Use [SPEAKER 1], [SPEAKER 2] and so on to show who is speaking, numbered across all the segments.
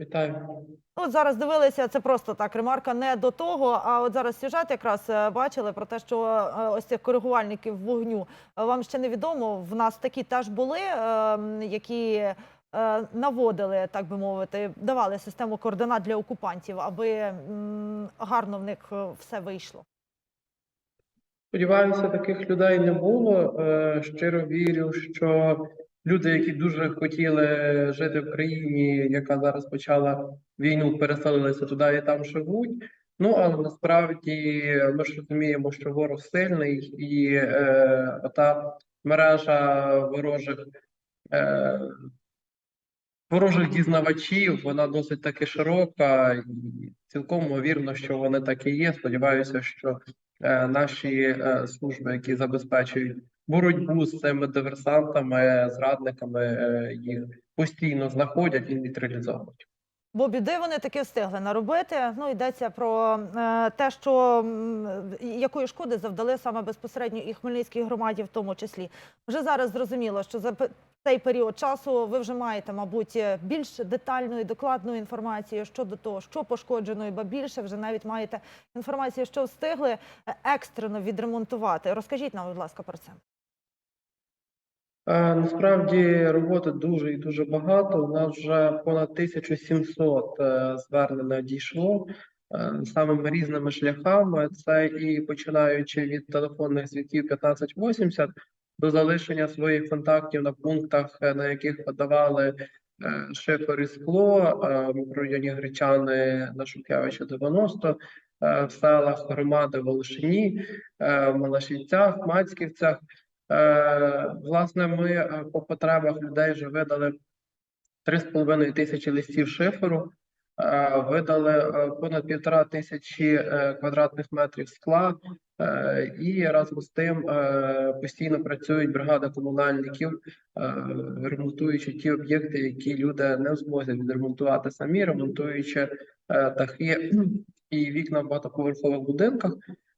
[SPEAKER 1] Вітаю.
[SPEAKER 2] От зараз дивилися, це просто так ремарка не до того. А от зараз сюжет якраз е, бачили про те, що е, ось цих коригувальників вогню е, вам ще невідомо. В нас такі теж були, які наводили, так би мовити, давали систему координат для окупантів, аби гарно в них все вийшло.
[SPEAKER 1] Сподіваюся, таких людей не було. Щиро вірю, що люди, які дуже хотіли жити в країні, яка зараз почала війну, переселилися туди і там живуть. Ну але насправді ми ж розуміємо, що ворог сильний, і е, ота мережа ворожих е, ворожих дізнавачів, вона досить таки широка, і цілком ймовірно, що вони так і є. Сподіваюся, що е, наші е, служби, які забезпечують боротьбу з цими диверсантами, зрадниками, е, їх постійно знаходять і нейтралізовують.
[SPEAKER 2] Бо біди вони таки встигли наробити. Ну йдеться про е, те, що якої шкоди завдали саме безпосередньо і Хмельницькій громаді, в тому числі. Вже зараз зрозуміло, що за цей період часу ви вже маєте, мабуть, більш детальну і докладну інформацію щодо того, що пошкоджено, і ба більше вже навіть маєте інформацію, що встигли е, екстрено відремонтувати. Розкажіть нам, будь ласка, про це.
[SPEAKER 1] Е, Насправді роботи дуже і дуже багато. У нас вже понад 1700 е, звернень надійшло е, самими різними шляхами. Це і починаючи від телефонних дзвінків 1580 до залишення своїх контактів на пунктах, на яких подавали шифер скло в районі Гречани на Шухевича 90, е, в селах громади Волошині, Малашівцях, Мацьківцях. Е, Власне, ми е, по потребах людей вже видали 3,5 тисячі листів шиферу, е, видали понад півтора тисячі квадратних метрів скла, і разом з тим постійно працюють бригади комунальників, ремонтуючи ті об'єкти, які люди не в змозі відремонтувати самі, ремонтуючи дахи і вікна в багатоповерхових будинках.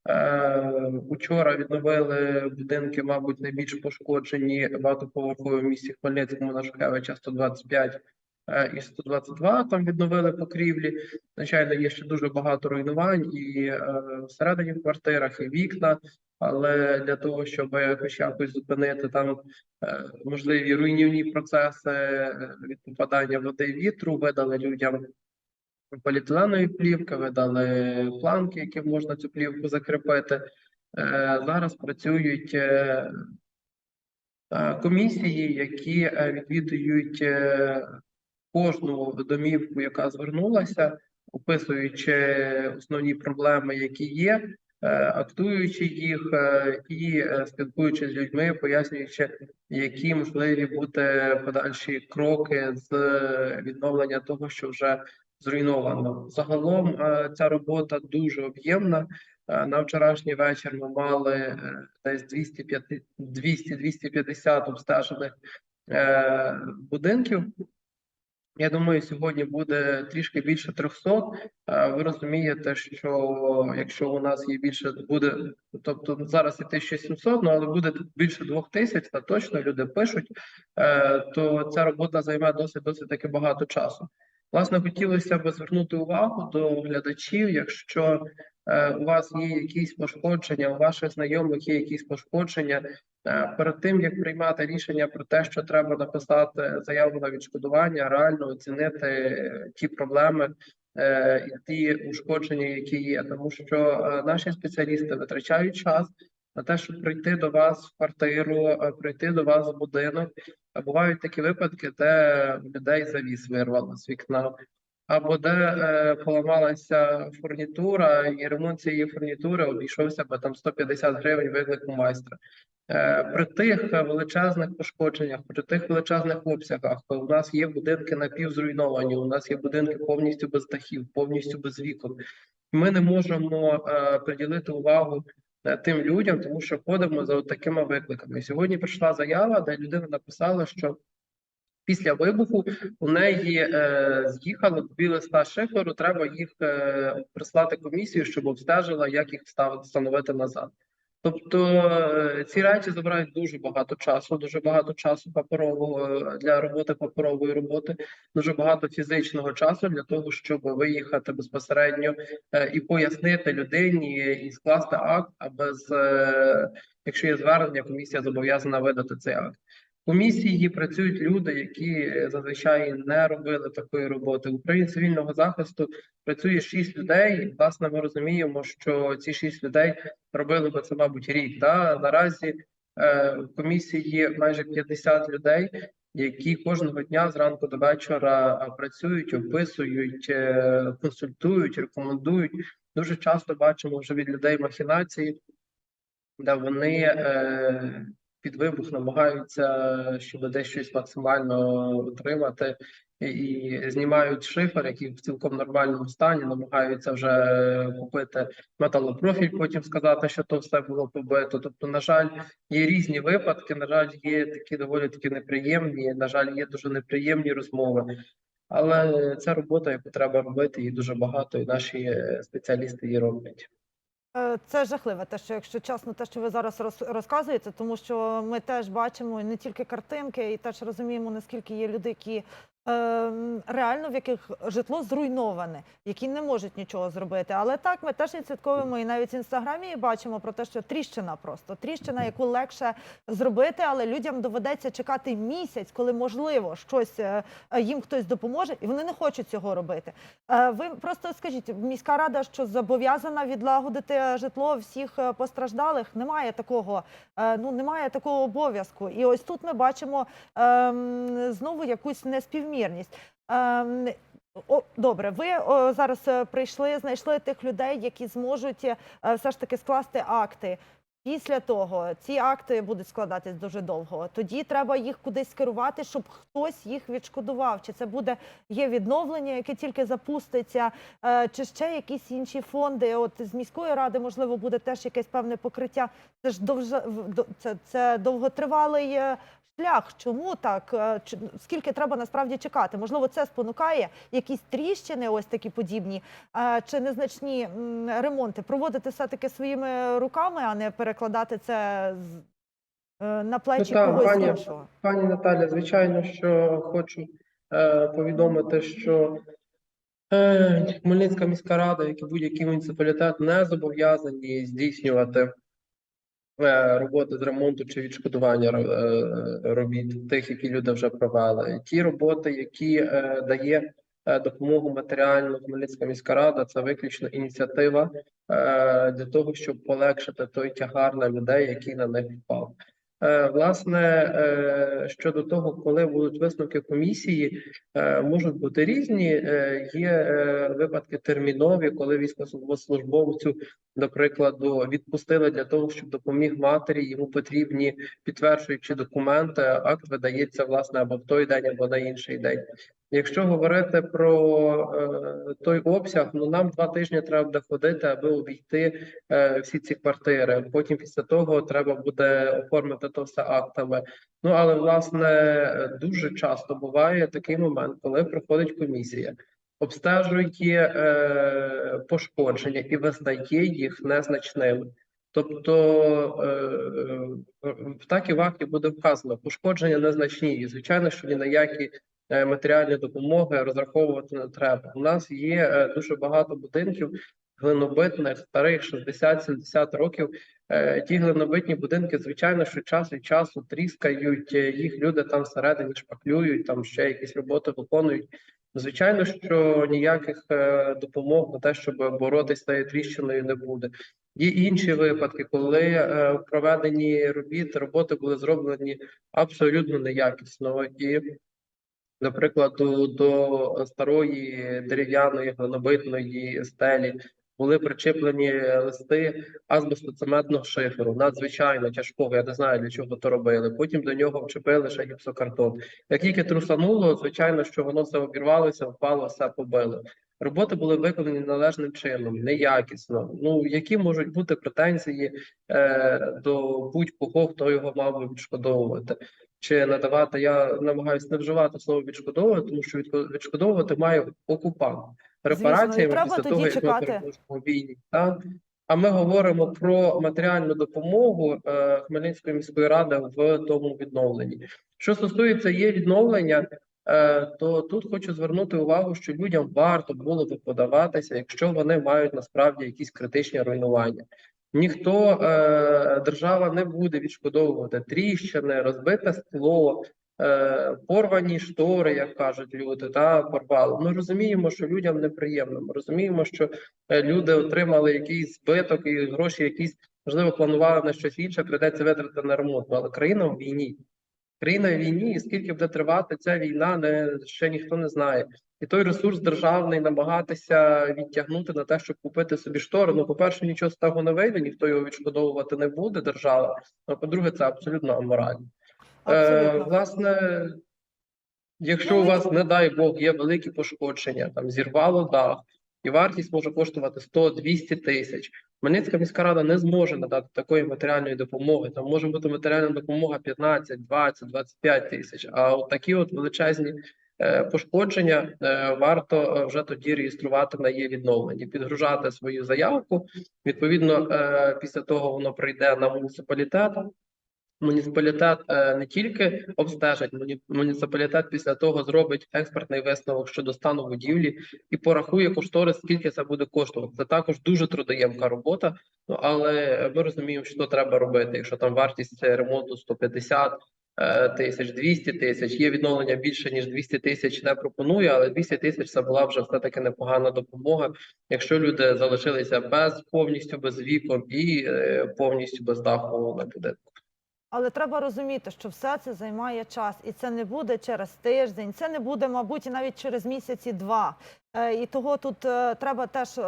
[SPEAKER 1] Е, Учора відновили будинки, мабуть, найбільш пошкоджені багатоповерхові в місті Хмельницькому на Шухевича 125 е, і 122. Там відновили покрівлі. Звичайно, є ще дуже багато руйнувань і е, всередині в квартирах, і вікна. Але для того, щоб хоч якось зупинити там можливі руйнівні процеси від попадання води вітру, видали людям поліетиленові плівки, видали планки, які можна цю плівку закріпити. Е, Зараз працюють е, е, комісії, які відвідують кожну домівку, яка звернулася, описуючи основні проблеми, які є, актуючи їх і спілкуючись з людьми, пояснюючи, які можливі бути подальші кроки з відновлення того, що вже зруйновано. Загалом е, ця робота дуже об'ємна. Е, На вчорашній вечір ми мали е, десь 200-250 обстежених будинків. Я думаю, сьогодні буде трішки більше 300. Е, Ви розумієте, що якщо у нас є більше, буде, тобто зараз і 1700, ну але буде більше 2000, це точно люди пишуть, то ця робота займе досить досить таки багато часу. Власне, хотілося б звернути увагу до глядачів, якщо е, у вас є якісь пошкодження, у ваших знайомих є якісь пошкодження. е, Перед тим як приймати рішення про те, що треба написати заяву на відшкодування, реально оцінити ті проблеми е, і ті ушкодження, які є, тому що наші спеціалісти витрачають час на те, щоб прийти до вас в квартиру, е, прийти до вас в будинок. Бувають такі випадки, де людей завіс вирвало з вікна, або де е, поламалася фурнітура, і ремонт цієї фурнітури обійшовся би там 150 гривень виклику майстра. Е, при тих е, величезних пошкодженнях, при тих величезних обсягах, у нас є будинки напівзруйновані, у нас є будинки повністю без дахів, повністю без вікон. Ми не можемо е, приділити увагу е, тим людям, тому що ходимо за такими викликами. Сьогодні прийшла заява, де людина написала, що після вибуху у неї е, з'їхали дві листа шиферу. Треба їх е, прислати комісію, щоб обстежила, як їх встановити назад. Тобто е, ці речі забирають дуже багато часу, дуже багато часу паперового е, для роботи паперової роботи, дуже багато фізичного часу для того, щоб виїхати безпосередньо е, і пояснити людині і скласти акт, а без якщо є звернення, комісія зобов'язана видати цей акт. Комісії працюють люди, які е, зазвичай не робили такої роботи. В Україні цивільного захисту працює шість людей. Власне, ми розуміємо, що ці шість людей робили би це, мабуть, рік. Та наразі е, в комісії є майже 50 людей, які кожного дня зранку до вечора працюють, описують, е, консультують, рекомендують. Дуже часто бачимо вже від людей махінації, де вони е, під вибух намагаються, щоб десь щось максимально отримати, і, знімають шифер, який в цілком нормальному стані, намагаються вже купити металопрофіль, потім сказати, що то все було побито. Тобто, на жаль, є різні випадки. На жаль, є такі доволі таки неприємні. На жаль, є дуже неприємні розмови. Але це робота, яку треба робити, її дуже багато, і наші спеціалісти її роблять.
[SPEAKER 2] Е, Це жахливе, те, що якщо чесно, те, що ви зараз роз- розказуєте, тому що ми теж бачимо не тільки картинки, і теж розуміємо, наскільки є люди, які реально в яких житло зруйноване, які не можуть нічого зробити. Але так ми теж відслідковуємо і навіть в інстаграмі бачимо про те, що тріщина просто тріщина, яку легше зробити, але людям доведеться чекати місяць, коли можливо щось е, їм хтось допоможе, і вони не хочуть цього робити. Е, Ви просто скажіть, міська рада, що зобов'язана відлагодити житло всіх е, постраждалих? Немає такого, ну немає такого обов'язку. І ось тут ми бачимо ем, знову якусь неспівмірність. Ем, о, добре, ви о, зараз е, прийшли, знайшли тих людей, які зможуть е, все ж таки скласти акти. Після того ці акти будуть складатись дуже довго. Тоді треба їх кудись скерувати, щоб хтось їх відшкодував. Чи це буде є відновлення, яке тільки запуститься, е, чи ще якісь інші фонди? От з міської ради можливо буде теж якесь певне покриття. Це ж довже в- до- це, це довготривалий е, шлях. Чому так? Е, Скільки треба насправді чекати? Можливо, це спонукає якісь тріщини, ось такі подібні, е, чи незначні ремонти проводити все таки своїми руками, а не перекладати це е, на плечі
[SPEAKER 1] так,
[SPEAKER 2] когось
[SPEAKER 1] пані-
[SPEAKER 2] іншого.
[SPEAKER 1] Пані Наталя, звичайно, що хочу е, повідомити, що е, Хмельницька міська рада, як і будь-який муніципалітет, не зобов'язані здійснювати роботи з ремонту чи відшкодування е, робіт тих, які люди вже провели. Ті роботи, які е, дає е, допомогу матеріальну Хмельницька міська рада, це виключно ініціатива е, для того, щоб полегшити той тягар на людей, який на них впав. Е, Власне, е, щодо того, коли будуть висновки комісії, е, можуть бути різні. Є випадки термінові, коли військовослужбовцю, до прикладу, відпустили для того, щоб допоміг матері. Йому потрібні підтверджуючі документи. Акт видається власне або в той день, або на інший день. Якщо говорити про е, той обсяг, ну нам два тижні треба буде ходити, аби обійти е, всі ці квартири. Потім після того треба буде оформити то все актами. Ну але власне дуже часто буває такий момент, коли приходить комісія, обстежує е, пошкодження і визнає їх незначними. Тобто е, е, так і в акті буде вказано пошкодження незначні, і звичайно, що ні на які е, матеріальні допомоги розраховувати не треба. У нас є е, дуже багато будинків глинобитних, старих 60-70 років. Е, Ті глинобитні будинки, звичайно, що час від часу тріскають, їх люди там всередині шпаклюють, там ще якісь роботи виконують. Звичайно, що ніяких допомог на те, щоб боротися з цією тріщиною, не буде. Є інші випадки, коли в проведенні робіт роботи були зроблені абсолютно неякісно і. До до старої дерев'яної глинобитної стелі були причеплені листи азбестоцементного шиферу, надзвичайно тяжкого. Я не знаю для чого то робили. Потім до нього вчепили ще гіпсокартон. Як тільки трусануло, звичайно, що воно все обірвалося, впало, все побило. Роботи були виконані належним чином, неякісно. Ну які можуть бути претензії е, до будь-кого, хто його мав би відшкодовувати чи надавати. Я намагаюся не вживати слово відшкодовувати, тому що відшкодовувати має окупант
[SPEAKER 2] Звісно,
[SPEAKER 1] репараціями
[SPEAKER 2] треба
[SPEAKER 1] після того, як ми переможемо війні. Та? А ми говоримо про матеріальну допомогу е, Хмельницької міської ради в тому відновленні. Що стосується є відновлення, е, то тут хочу звернути увагу, що людям варто було би подаватися, якщо вони мають насправді якісь критичні руйнування. Ніхто е, держава не буде відшкодовувати тріщини, розбите скло, е, порвані штори, як кажуть люди, та порвало. Ми розуміємо, що людям неприємно. Ми розуміємо, що е, люди отримали якийсь збиток і гроші, якісь можливо планували на щось інше, прийдеться витратити на ремонт. Ну, Але країна в війні. Країна в війні, і скільки буде тривати ця війна, не ще ніхто не знає. І той ресурс державний намагатися відтягнути на те, щоб купити собі штори. Ну, по-перше, нічого з того не вийде, ніхто його відшкодовувати не буде, держава. А по-друге, це абсолютно аморально. Е, власне, якщо у вас, не дай Бог, є великі пошкодження, там зірвало дах, і вартість може коштувати 100-200 тисяч. Хмельницька міська рада не зможе надати такої матеріальної допомоги. Там може бути матеріальна допомога 15, 20, 25 тисяч. А от такі от величезні пошкодження е, варто е, вже тоді реєструвати на є відновлення, підгружати свою заявку. Відповідно, е, після того воно прийде на муніципалітет. Муніципалітет е, не тільки обстежить, муніципалітет після того зробить експертний висновок щодо стану будівлі і порахує кошторис, скільки це буде коштувати. Це також дуже трудоємка робота. Ну але ми розуміємо, що треба робити. Якщо там вартість ремонту 150 е, тисяч, 200 тисяч, є відновлення більше ніж 200 тисяч, не пропоную, але 200 тисяч це була вже все таки непогана допомога. Якщо люди залишилися без повністю без вікон і е, повністю без даху на будинку.
[SPEAKER 2] Але треба розуміти, що все це займає час, і це не буде через тиждень, це не буде, мабуть, і навіть через місяці два. Е, І того тут е, треба теж е,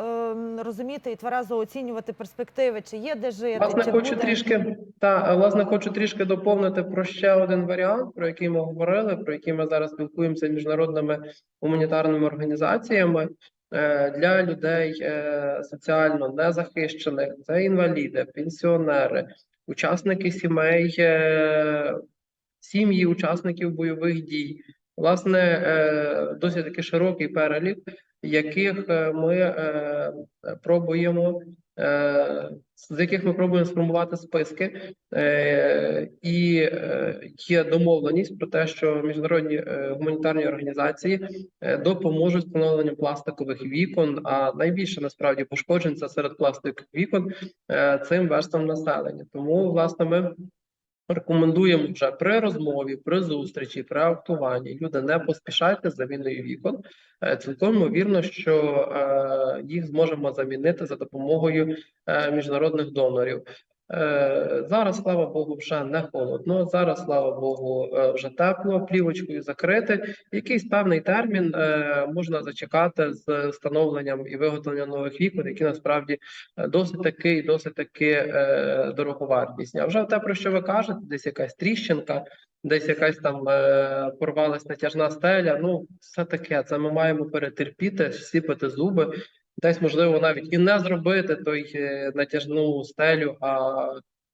[SPEAKER 2] розуміти і тверезо оцінювати перспективи, чи є де жити,
[SPEAKER 1] Власне,
[SPEAKER 2] чи
[SPEAKER 1] хочу
[SPEAKER 2] буде...
[SPEAKER 1] трішки та власне хочу трішки доповнити про ще один варіант, про який ми говорили, про який ми зараз спілкуємося з міжнародними гуманітарними організаціями для людей соціально незахищених. Це інваліди, пенсіонери, учасники сімей, е, сім'ї учасників бойових дій. Власне, е, досить таки широкий перелік, яких е, ми пробуємо з яких ми пробуємо сформувати списки, е, і е, є домовленість про те, що міжнародні е, гуманітарні організації е, допоможуть встановленням пластикових вікон. А найбільше насправді пошкоджень це серед пластикових вікон е, цим верствам населення. Тому власне ми. Рекомендуємо вже при розмові, при зустрічі, при актуванні. Люди не поспішайте з заміною вікон. Е, Цілком ймовірно, що е, їх зможемо замінити за допомогою е, міжнародних донорів. Е, Зараз, слава Богу, вже не холодно. Зараз, слава Богу, е, вже тепло, плівочкою закрити. Якийсь певний термін е, можна зачекати з встановленням і виготовленням нових вікон, які насправді досить таки досить таки дороговартісні. А вже те, про що ви кажете, десь якась тріщинка, десь якась там порвалась натяжна стеля. Ну, все таке. Це ми маємо перетерпіти, сіпати зуби. Десь можливо навіть і не зробити той е, натяжну стелю, а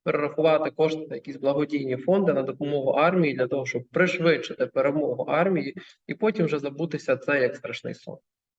[SPEAKER 1] перерахувати кошти на якісь благодійні фонди на допомогу армії для того, щоб пришвидшити перемогу армії, і потім вже забутися це як страшний сон.